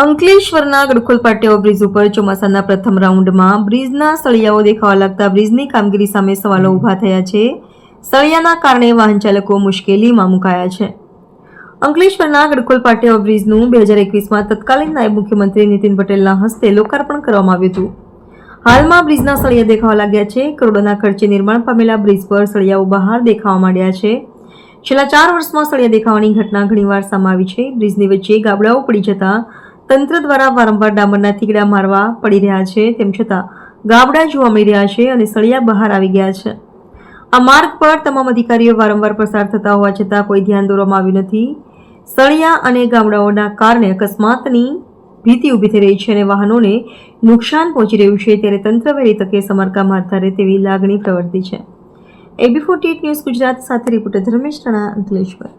અંકલેશ્વરના ગડખોલ પાટિયા બ્રિજ ઉપર ચોમાસાના પ્રથમ રાઉન્ડમાં બ્રિજના સળિયાઓ દેખાવા લાગતા બ્રિજની કામગીરી સામે સવાલો ઊભા થયા છે. સળિયાના કારણે વાહન ચાલકો મુશ્કેલીમાં મુકાયા છે. અંકલેશ્વરના ગડખોલ પાટિયા બ્રિજનું બે હજાર એકવીસમાં તત્કાલીન નાયબ મુખ્યમંત્રી નીતિન પટેલના હસ્તે લોકાર્પણ કરવામાં આવ્યું હતું. હાલમાં બ્રિજના સળિયા દેખાવા લાગ્યા છે. કરોડોના ખર્ચે નિર્માણ પામેલા બ્રિજ પર સળિયાઓ બહાર દેખાવા માંડ્યા છે. છેલ્લા ચાર વર્ષમાં સળિયા દેખાવાની ઘટના ઘણીવાર સામે આવી છે. બ્રિજની વચ્ચે ગાબડાઓ પડી જતા તંત્ર દ્વારા વારંવાર ડામરના થીગડા મારવા પડી રહ્યા છે. તેમ છતાં ગાબડા જોવા મળી રહ્યા છે અને સળિયા બહાર આવી ગયા છે. આ માર્ગ પર તમામ અધિકારીઓ વારંવાર પસાર થતા હોવા છતાં કોઈ ધ્યાન દોરવામાં આવ્યું નથી. સળિયા અને ગામડાઓના કારણે અકસ્માતની ભીતિ ઊભી થઈ રહી છે અને વાહનોને નુકસાન પહોંચી રહ્યું છે. ત્યારે તંત્ર વહેલી તકે સમારકામ હાથ ધરે તેવી લાગણી પ્રવર્તી છે. એબી ફોર્ટી ન્યૂઝ ગુજરાત સાથે રિપોર્ટર ધર્મેશ રાણા અંકલેશ્વર.